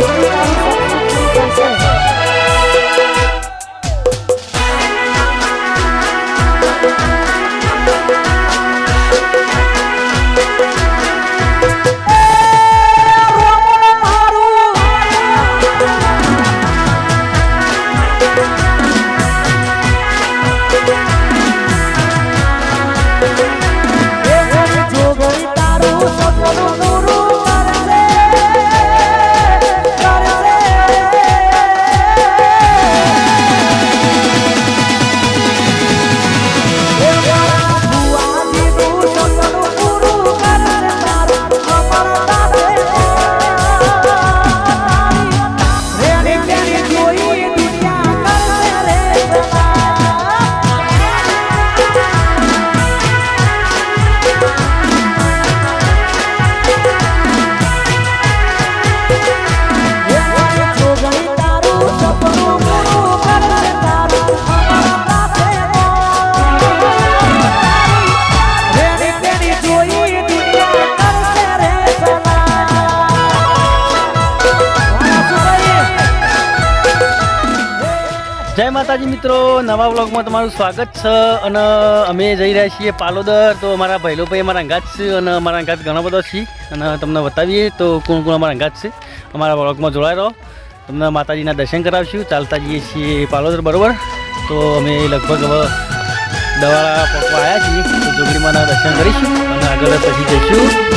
છે માતાજી મિત્રો, નવા વ્લોગમાં તમારું સ્વાગત છે અને અમે જઈ રહ્યા છીએ પાલોદર. તો અમારા ભાઈલો ભાઈ અમારા અંગાત છે અને અમારા અંગાત ઘણા બધા છે. અને તમને બતાવીએ તો કોણ કોણ અમારા અંગાત છે. અમારા વ્લોગમાં જોડાઈ રહો. તમને માતાજીના દર્શન કરાવશું. ચાલતા જઈએ છીએ પાલોદર, બરોબર? તો અમે લગભગ હવે દવાળા પકવા આવ્યા છીએ. તો દર્શન કરીશું અને આગળ પછી જઈશું.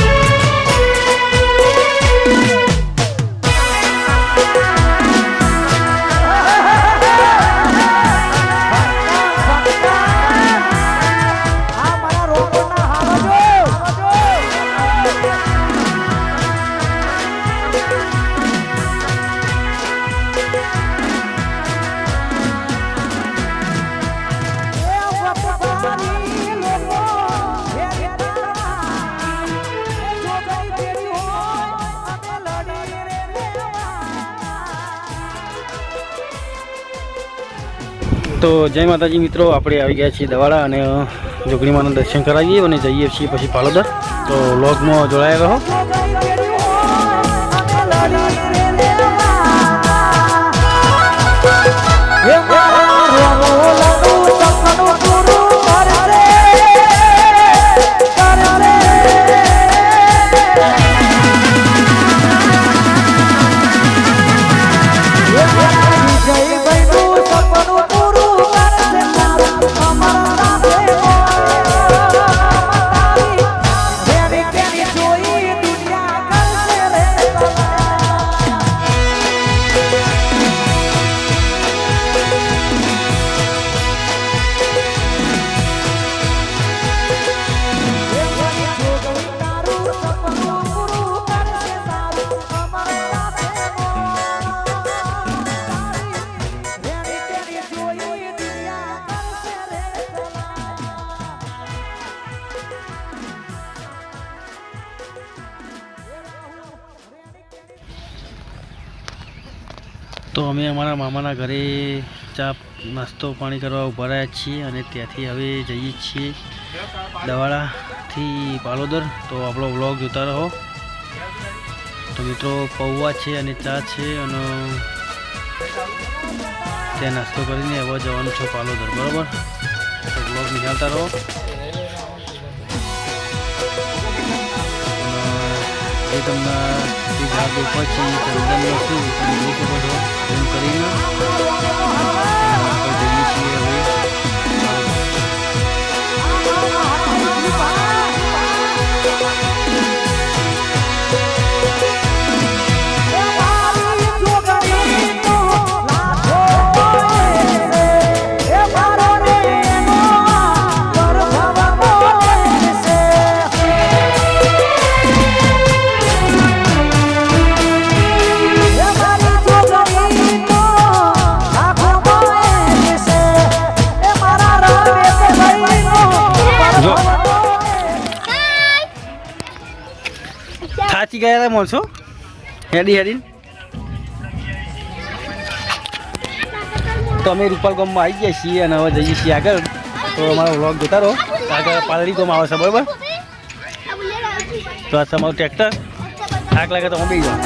તો જય માતાજી મિત્રો, આપણે આવી ગયા છીએ દવાડા અને જોગણીમાના દર્શન કરાવીએ અને જઈએ છીએ પછી પાલોદર તો લોગમાં જોડાયા રહો. તો અમે અમારા મામાના ઘરે ચા, નાસ્તો પાણી કરવા ઊભા રહ્યા છીએ અને ત્યાંથી હવે જઈએ છીએ દવાડાથી પાલોદર. તો આપણો વ્લોગ જોતા રહો. તો મિત્રો, પૌવા છે અને ચા છે અને ત્યાં નાસ્તો કરીને હવે જવાનું છે પાલોદર. બરાબર? તો વ્લોગ નિહાળતા રહો. એ તમને જે ભાગ ઉપર છે ચંદનનો શું તમે જોઈ શકો છો એમ કરીને થાચી ગયા હતા માણસો હેડી હેડી. તો અમે રૂપાલ ગામમાં આવી ગયા છીએ અને હવે જઈએ છીએ આગળ. તો અમારો વ્લોગ જોતા રહો. આગળ પાલડી ગામ આવે છે, બરાબર? તો આ તમારું ટ્રેક્ટર થાક લાગે તો અમે જાઓ.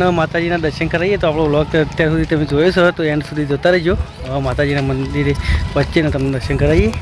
અને માતાજીના દર્શન કરાવીએ તો આપણો વ્લોગ અત્યાર સુધી તમે જોયો છો તો એન્ડ સુધી જોતા રહેજો. હવે માતાજીના મંદિરે વચ્ચેને તમને દર્શન કરાવીએ.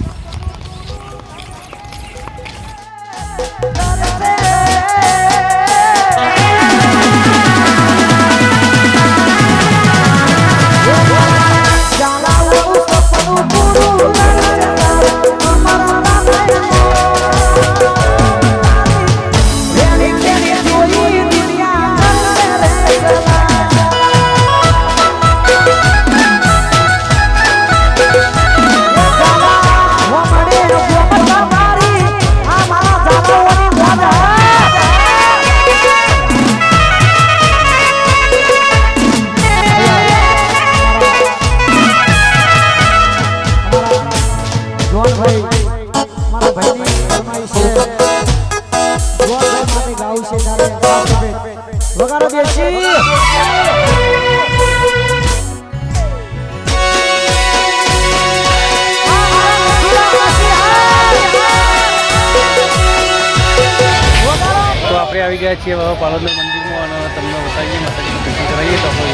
આવી ગયા છીએ હવે પાલોદર મંદિરમાં અને તમને બતાવીએ માતાજીનું કરાવીએ તો આપણે.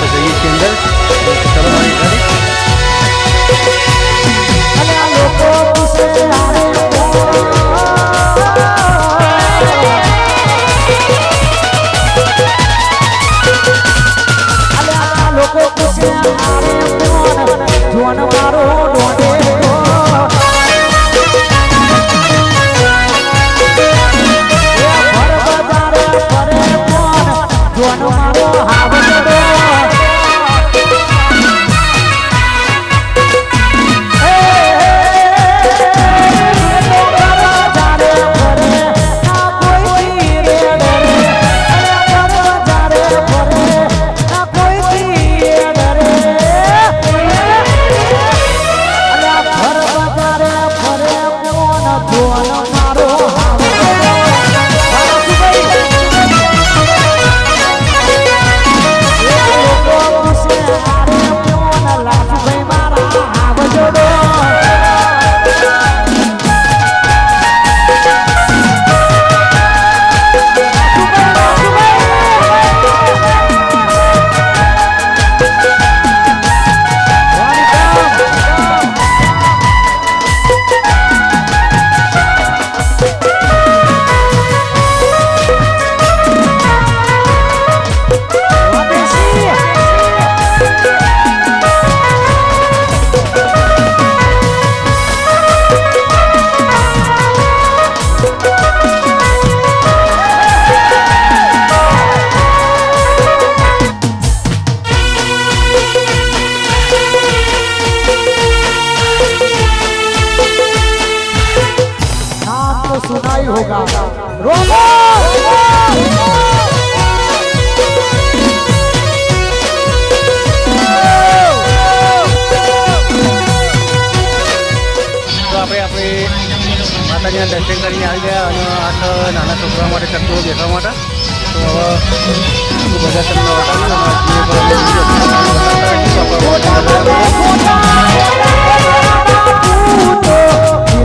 તો જઈએ છીએ અંદર ચલો મારી ઘરે આપણે માતાજીના દર્શન કરીને આવી ગયા અને આખા નાના છોકરા માટે ચક્કરો બેસવા માટે તો હવે બધા તમને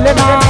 બતાવ્યું